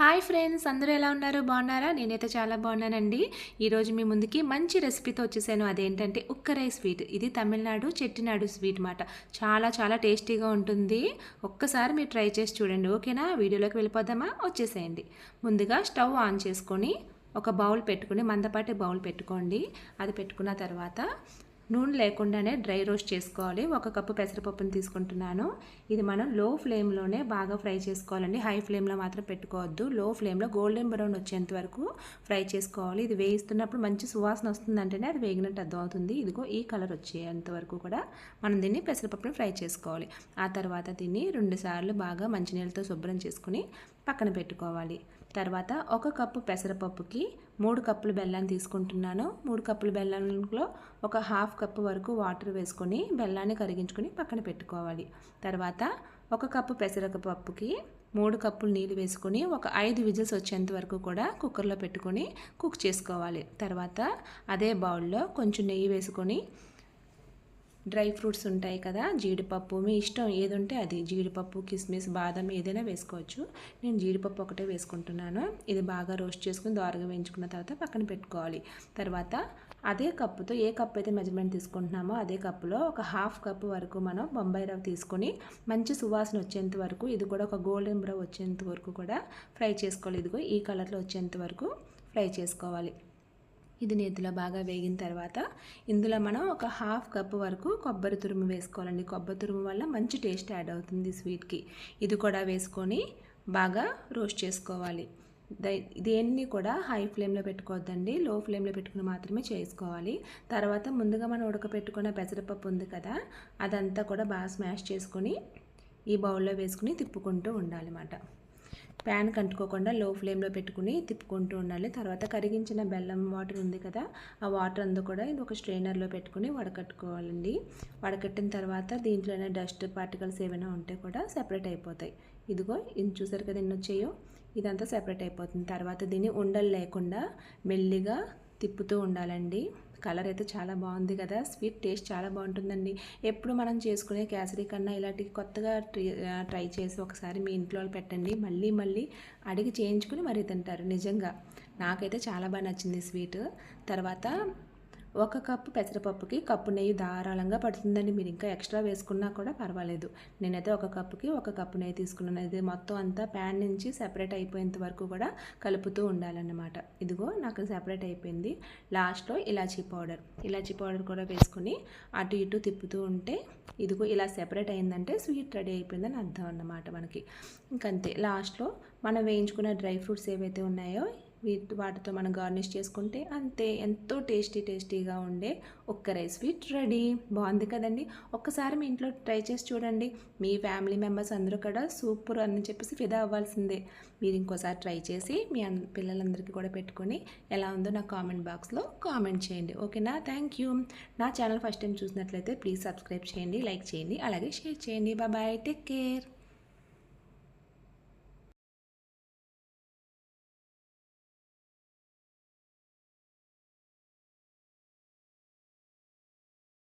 Hi friends అందరూ ఎలా ఉన్నారు? బాగున్నారా? నేనైతే చాలా బాగున్నానండి. ఈరోజు మీ ముందుకి మంచి రెసిపీతో వచ్చేసాను. అదేంటంటే ఉక్కరై స్వీట్. ఇది తమిళనాడు చెట్టినాడు స్వీట్ మాట. చాలా చాలా టేస్టీగా ఉంటుంది. ఒక్కసారి మీరు ట్రై చేసి చూడండి ఓకేనా? వీడియోలోకి వెళ్ళిపోదామా? వచ్చేసేయండి. ముందుగా స్టవ్ ఆన్ చేసుకొని ఒక బౌల్ పెట్టుకుని మందపాటి బౌల్ పెట్టుకోండి. అది పెట్టుకున్న తర్వాత నూనె లేకుండానే డ్రై రోస్ట్ చేసుకోవాలి. ఒక కప్పు పెసరపప్పుని తీసుకుంటున్నాను. ఇది మనం లో ఫ్లేమ్లోనే బాగా ఫ్రై చేసుకోవాలండి. హై ఫ్లేమ్లో మాత్రం పెట్టుకోవద్దు. లో ఫ్లేమ్లో గోల్డెన్ బ్రౌన్ వచ్చేంత వరకు ఫ్రై చేసుకోవాలి. ఇది వేయిస్తున్నప్పుడు మంచి సువాసన వస్తుందంటేనే అది వేగినట్టు అర్థం అవుతుంది ఇదిగో ఈ కలర్ వచ్చేంత వరకు కూడా మనం దీన్ని పెసరపప్పుని ఫ్రై చేసుకోవాలి. ఆ తర్వాత దీన్ని రెండుసార్లు బాగా మంచినీళ్ళతో శుభ్రం చేసుకుని పక్కన పెట్టుకోవాలి. తర్వాత ఒక కప్పు పెసరపప్పుకి మూడు కప్పులు బెల్లాన్ని తీసుకుంటున్నాను. మూడు కప్పులు బెల్లంలో ఒక హాఫ్ కప్పు వరకు వాటర్ వేసుకొని బెల్లాన్ని కరిగించుకొని పక్కన పెట్టుకోవాలి. తర్వాత ఒక కప్పు పెసరపప్పుకి మూడు కప్పులు నీళ్ళు వేసుకొని ఒక ఐదు విజిల్స్ వచ్చేంత వరకు కూడా కుక్కర్లో పెట్టుకొని కుక్ చేసుకోవాలి. తర్వాత అదే బౌల్లో కొంచెం నెయ్యి వేసుకొని డ్రై ఫ్రూట్స్ ఉంటాయి కదా జీడిపప్పు. మీ ఇష్టం ఏది ఉంటే అది జీడిపప్పు కిస్మిస్ బాదం ఏదైనా వేసుకోవచ్చు. నేను జీడిపప్పు ఒకటే వేసుకుంటున్నాను. ఇది బాగా రోస్ట్ చేసుకుని దోరగా వేయించుకున్న తర్వాత పక్కన పెట్టుకోవాలి. తర్వాత అదే కప్పుతో ఏ కప్ అయితే మెజర్మెంట్ తీసుకుంటున్నామో అదే కప్పులో ఒక హాఫ్ కప్ వరకు మనం బొంబాయి రవ్వ తీసుకొని మంచి సువాసన వచ్చేంత వరకు ఇది కూడా ఒక గోల్డెన్ బ్రౌన్ వచ్చేంత వరకు కూడా ఫ్రై చేసుకోవాలి. ఇదిగో ఈ కలర్లో వచ్చేంత వరకు ఫ్రై చేసుకోవాలి. ఇది నేతిలో బాగా వేగిన తర్వాత ఇందులో మనం ఒక హాఫ్ కప్ వరకు కొబ్బరి తురుము వేసుకోవాలండి. కొబ్బరి తురుము వల్ల మంచి టేస్ట్ యాడ్ అవుతుంది స్వీట్కి. ఇది కూడా వేసుకొని బాగా రోస్ట్ చేసుకోవాలి. దేన్ని కూడా హై ఫ్లేమ్లో పెట్టుకోవద్దండి. లో ఫ్లేమ్లో పెట్టుకుని మాత్రమే చేసుకోవాలి. తర్వాత ముందుగా మనం ఉడకపెట్టుకున్న పెసరపప్పు ఉంది కదా అదంతా కూడా బాగా స్మాష్ చేసుకొని ఈ బౌల్లో వేసుకుని తిప్పుకుంటూ ఉండాలన్నమాట. ప్యాన్ కంటుకోకుండా లో ఫ్లేమ్లో పెట్టుకుని తిప్పుకుంటూ ఉండాలి. తర్వాత కరిగించిన బెల్లం వాటర్ ఉంది కదా ఆ వాటర్ అంతా కూడా ఇది ఒక స్ట్రైనర్లో పెట్టుకుని వడకట్టుకోవాలండి. వడకట్టిన తర్వాత దీంట్లోనే డస్ట్ పార్టికల్స్ ఏమైనా ఉంటే కూడా సెపరేట్ అయిపోతాయి. ఇదిగో ఇది చూసారు కదా ఎన్ని వచ్చాయో? ఇదంతా సెపరేట్ అయిపోతుంది. తర్వాత దీన్ని ఉండలు లేకుండా మెల్లిగా తిప్పుతూ ఉండాలండి. కలర్ అయితే చాలా బాగుంది కదా. స్వీట్ టేస్ట్ చాలా బాగుంటుందండి. ఎప్పుడు మనం చేసుకునే కేసరి కన్నా ఇలాంటి కొత్తగా ట్రై చేసి ఒకసారి మీ ఇంట్లో పెట్టండి. మళ్ళీ మళ్ళీ అడిగి చేయించుకుని మరీ తింటారు. నిజంగా నాకైతే చాలా బాగా నచ్చింది స్వీట్. తర్వాత ఒక కప్పు పెసరపప్పుకి కప్పు నెయ్యి ధారాళంగా పడుతుందండి. మీరు ఇంకా ఎక్స్ట్రా వేసుకున్నా కూడా పర్వాలేదు. నేనైతే ఒక కప్పుకి ఒక కప్పు నెయ్యి తీసుకున్నాను. ఇది మొత్తం అంతా ప్యాన్ నుంచి సెపరేట్ అయిపోయేంత వరకు కూడా కలుపుతూ ఉండాలన్నమాట. ఇదిగో నాకు సెపరేట్ అయిపోయింది. లాస్ట్లో ఇలాచీ పౌడర్. ఇలాచీ పౌడర్ కూడా వేసుకుని అటు ఇటు తిప్పుతూ ఉంటే ఇదిగో ఇలా సెపరేట్ అయిందంటే స్వీట్ రెడీ అయిపోయిందని అర్థం అన్నమాట మనకి. ఇంకంతే. లాస్ట్లో మనం వేయించుకున్న డ్రై ఫ్రూట్స్ ఏవైతే ఉన్నాయో వీటి వాటితో మనం గార్నిష్ చేసుకుంటే అంతే ఎంతో టేస్టీ టేస్టీగా ఉండే ఒక్క రైస్ స్వీట్ రెడీ. బాగుంది కదండి? ఒక్కసారి మీ ఇంట్లో ట్రై చేసి చూడండి. మీ ఫ్యామిలీ మెంబర్స్ అందరూ కూడా సూపర్ అని చెప్పేసి ఫిదా అవ్వాల్సిందే. మీరు ఇంకోసారి ట్రై చేసి మీ పిల్లలందరికీ కూడా పెట్టుకొని ఎలా ఉందో నా కామెంట్ బాక్స్లో కామెంట్ చేయండి. ఓకేనా? Thank you. నా ఛానల్ ఫస్ట్ టైం చూసినట్లయితే ప్లీజ్ సబ్స్క్రైబ్ చేయండి లైక్ చేయండి అలాగే షేర్ చేయండి. బాయ్. Take care.